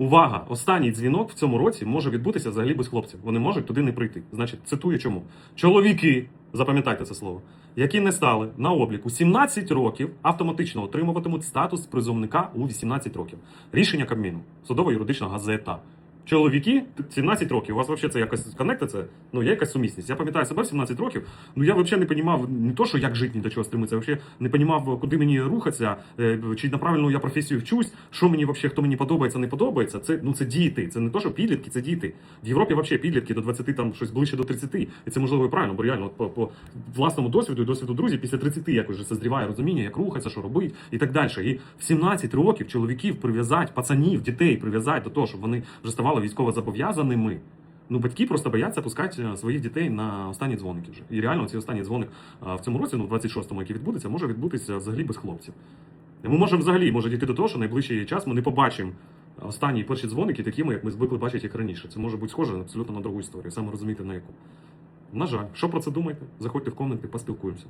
Увага! Останній дзвінок в цьому році може відбутися взагалі без хлопців. Вони можуть туди не прийти. Значить, цитую чому. Чоловіки, запам'ятайте це слово, які не стали на обліку 17 років, автоматично отримуватимуть статус призовника у 18 років. Рішення Кабміну, судово-юридична газета. Чоловіки 17 років. У вас взагалі це якось коннектиться? Ну, є якась сумісність. Я пам'ятаю себе в 17 років. Ну я взагалі не розумів не то, що як жити, ні до чого стремитися, взагалі не розумів, куди мені рухатися, е, чи на правильну я професію вчусь, що мені взагалі, хто мені подобається, не подобається. Це ну це діти. Це не то, що підлітки, це діти. В Європі взагалі підлітки до 20, там щось ближче до 30. І це можливо і правильно, бо реально от по, по власному досвіду і досвіду друзів після 30 якось вже созріває розуміння, як рухатися, що робити і так далі. І в 17 років чоловіків прив'язати, пацанів, дітей прив'язати до того, щоб вони вже ставали військово зобов'язаними. Ну, батьки просто бояться пускати е, своїх дітей на останні дзвоники вже. І реально цей останній дзвоник е, в цьому році, ну в 26-му, який відбудеться, може відбутися взагалі без хлопців. І Ми можемо взагалі може дійти до того, що найближчий час ми не побачимо останні перші дзвоники такими, як ми звикли бачити їх раніше. Це може бути схоже абсолютно на другу історію. Саме розумієте на яку. На жаль, що про це думаєте? Заходьте в коменти, поспілкуємося.